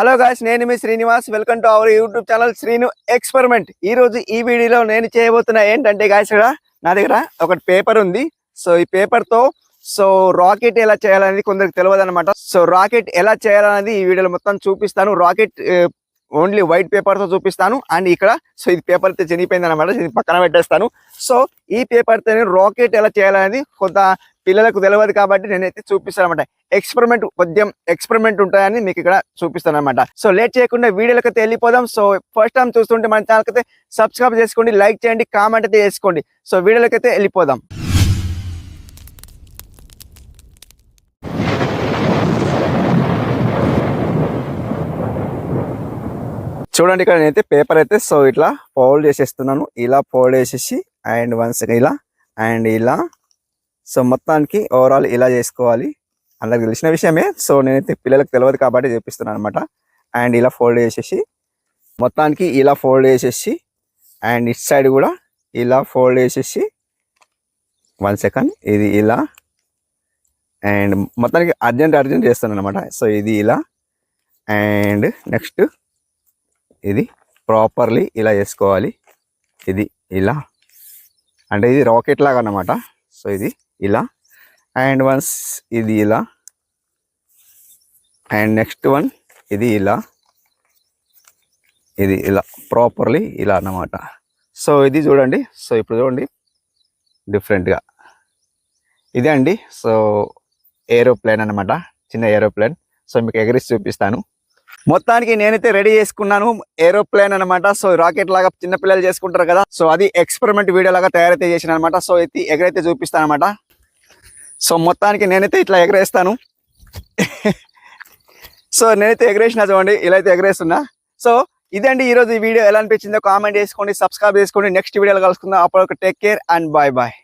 Hello guys నేను మీ Srinivas. Welcome to our YouTube channel Srinu experiment ఈ రోజు ఈ వీడియోలో నేను చేయబోతున్నా ఏంటంటే గాయస్ ఇక్కడ నా దగ్గర ఒకటి పేపర్ ఉంది. సో ఈ పేపర్తో సో రాకెట్ ఎలా చేయాలనేది కొందరికి తెలియదు అనమాట సో రాకెట్ ఎలా చేయాలనేది ఈ వీడియోలో మొత్తం చూపిస్తాను. రాకెట్ ఓన్లీ వైట్ పేపర్తో చూపిస్తాను. అండ్ ఇక్కడ సో ఇది పేపర్ అయితే చనిపోయింది అనమాట పక్కన పెట్టేస్తాను. సో ఈ పేపర్తో రాకెట్ ఎలా చేయాలనేది కొంత పిల్లలకు తెలియదు కాబట్టి నేనైతే చూపిస్తాను అనమాట ఎక్స్పెరిమెంట్ కొద్దిగా ఎక్స్పెరిమెంట్ ఉంటాయని మీకు ఇక్కడ చూపిస్తాను అనమాట సో లేట్ చేయకుండా వీడియోలకి వెళ్ళిపోదాం. సో ఫస్ట్ టైం చూస్తుంటే మన ఛానల్కి అయితే సబ్స్క్రైబ్ చేసుకోండి లైక్ చేయండి కామెంట్ అయితే చేసుకోండి. సో వీడియోలకి అయితే వెళ్ళిపోదాం. చూడండి ఇక్కడ నేనైతే పేపర్ అయితే సో ఇట్లా ఫోల్డ్ చేసేస్తున్నాను. ఇలా ఫోల్డ్ చేసేసి అండ్ వన్స్ ఇలా అండ్ ఇలా. సో మొత్తానికి ఓవరాల్ ఇలా చేసుకోవాలి. అందరికి తెలిసిన విషయమే. సో నేనైతే పిల్లలకు తెలియదు కాబట్టి చూపిస్తున్నాను అనమాట అండ్ ఇలా ఫోల్డ్ చేసేసి మొత్తానికి ఇలా ఫోల్డ్ చేసేసి అండ్ ఇట్ సైడ్ కూడా ఇలా ఫోల్డ్ చేసేసి వన్ సెకండ్ ఇది ఇలా అండ్ మొత్తానికి అర్జెంట్ అర్జెంట్ చేస్తాను అనమాట సో ఇది ఇలా అండ్ నెక్స్ట్ ఇది ప్రాపర్లీ ఇలా చేసుకోవాలి. ఇది ఇలా అంటే ఇది రాకెట్ లాగా అన్నమాట. సో ఇది ఇలా. అండ్ వన్స్ ఇది ఇలా. అండ్ నెక్స్ట్ వన్ ఇది ఇలా. ఇది ఇలా ప్రాపర్లీ ఇలా అన్నమాట. సో ఇది చూడండి. సో ఇప్పుడు చూడండి. డిఫరెంట్గా ఇదే అండి. సో ఏరోప్లేన్ అన్నమాట. చిన్న ఏరోప్లేన్ సో మీకు ఎగరేసి చూపిస్తాను. మొత్తానికి నేనైతే రెడీ చేసుకున్నాను. ఏరోప్లేన్ అన్నమాట. సో రాకెట్ లాగా చిన్నపిల్లలు చేసుకుంటారు కదా. సో అది ఎక్స్పెరిమెంట్ వీడియో లాగా తయారైతే చేసిన అనమాట సో ఇది ఎగరైతే చూపిస్తాను అనమాట సో మొత్తానికి నేనైతే ఇట్లా ఎగరేస్తాను. సో నేనైతే ఎగరేసిన చూడండి ఇలా అయితే ఎగరేస్తున్నా. సో ఇదండి ఈ రోజు ఈ వీడియో ఎలా అనిపించిందో కామెంట్ చేసుకోండి సబ్స్క్రైబ్ చేసుకోండి. నెక్స్ట్ వీడియోలో కలుసుకుందాం. అప్పుడు take care and bye bye.